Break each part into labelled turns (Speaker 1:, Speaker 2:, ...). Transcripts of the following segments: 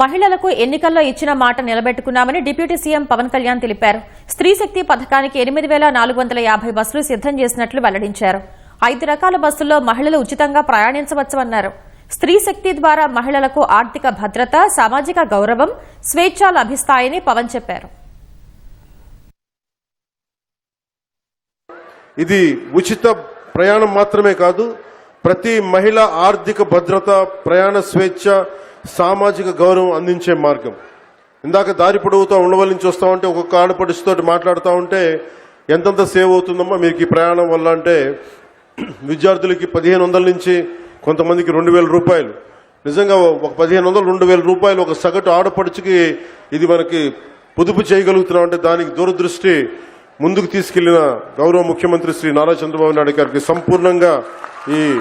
Speaker 1: మహిళలకు ఎన్నికల్లో ఇచ్చిన మాట నిలబెట్టుకున్నామని డిప్యూటీ సీఎం పవన్ కళ్యాణ్ తెలిపారు. స్త్రీ శక్తి పథకానికి ఎనిమిది వేల నాలుగు వందల యాభై బస్సులు సిద్దం చేసినట్లు వెల్లడించారు. ఐదు రకాల బస్సుల్లో మహిళలు ఉచితంగా ప్రయాణించవచ్చన్నారు స్త్రీ శక్తి ద్వారా మహిళలకు ఆర్థిక భద్రత సామాజిక గౌరవం స్వేచ్ఛ లభిస్తాయని పవన్ చెప్పారు.
Speaker 2: ఇది ఉచిత ప్రయాణం మాత్రమే కాదు ప్రతి మహిళ ఆర్థిక భద్రత ప్రయాణ స్వేచ్ఛ సామాజిక గౌరవం అందించే మార్గం. ఇందాక దారి పొడవుతో ఉండవల నుంచి వస్తా ఉంటే ఒక్కొక్క ఆడపడితో మాట్లాడుతూ ఉంటే ఎంతెంత సేవ్ అవుతుందమ్మా మీకు ఈ ప్రయాణం వల్ల అంటే విద్యార్థులకి పదిహేను వందల నుంచి కొంతమందికి రెండు వేల రూపాయలు. నిజంగా ఒక పదిహేను వందలు రెండు వేల రూపాయలు ఒక సగటు ఆడపడుచుకి ఇది మనకి పొదుపు చేయగలుగుతున్నాం అంటే దానికి దూరదృష్టి ముందుకు తీసుకెళ్ళిన గౌరవ ముఖ్యమంత్రి శ్రీ నారా చంద్రబాబు నాయుడు గారికి సంపూర్ణంగా ఈ-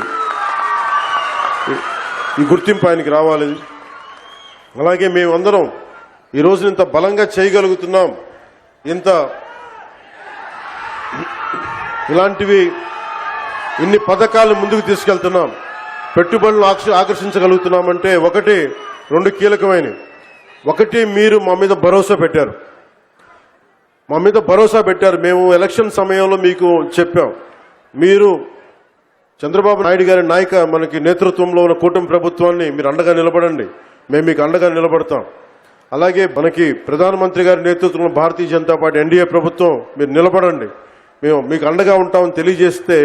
Speaker 2: ఈ గుర్తింపు ఆయనకి రావాలి. అలాగే మేమందరం ఈరోజు ఇంత బలంగా చేయగలుగుతున్నాం. ఇంత ఇలాంటివి ఇన్ని పథకాలు ముందుకు తీసుకెళ్తున్నాం. పెట్టుబడులు ఆకర్ష- ఆకర్షించగలుగుతున్నామంటే ఒకటి రెండు కీలకమైనవి. ఒకటి మీరు మా మీద భరోసా పెట్టారు. మా మీద భరోసా పెట్టారు. మేము ఎలక్షన్ సమయంలో మీకు చెప్పాం. మీరు చంద్రబాబు నాయుడు గారి నాయక మనకి నేతృత్వంలో ఉన్న కూటమి ప్రభుత్వాన్ని మీరు అండగా నిలబడండి. మేము మీకు అండగా నిలబడతాం. అలాగే మనకి ప్రధానమంత్రి గారి నేతృత్వంలో భారతీయ జనతా పార్టీ ఎన్డీఏ ప్రభుత్వం మీరు నిలబడండి. మేము మీకు అండగా ఉంటామని తెలియజేస్తే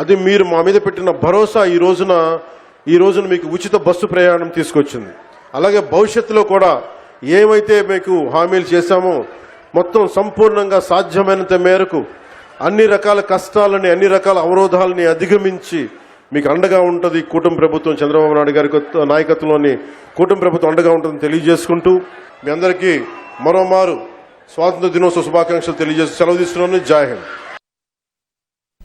Speaker 2: అది మీరు మా మీద పెట్టిన భరోసా ఈ రోజున ఈ రోజున మీకు ఉచిత బస్సు ప్రయాణం తీసుకొచ్చింది. అలాగే భవిష్యత్తులో కూడా ఏమైతే మీకు హామీలు చేశామో మొత్తం సంపూర్ణంగా సాధ్యమైనంత మేరకు అన్ని రకాల కష్టాలని అన్ని రకాల అవరోధాలని అధిగమించి మీకు అండగా ఉంటుంది కూటమి ప్రభుత్వం చంద్రబాబు నాయుడు గారి నాయకత్వంలోని కూటమి ప్రభుత్వం అండగా ఉంటుందని తెలియజేసుకుంటూ మీ అందరికీ మరోమారు స్వాతంత్ర దినోత్సవ శుభాకాంక్షలు తెలియజేసి సెలవు తీసుకున్నాను జై హింద్.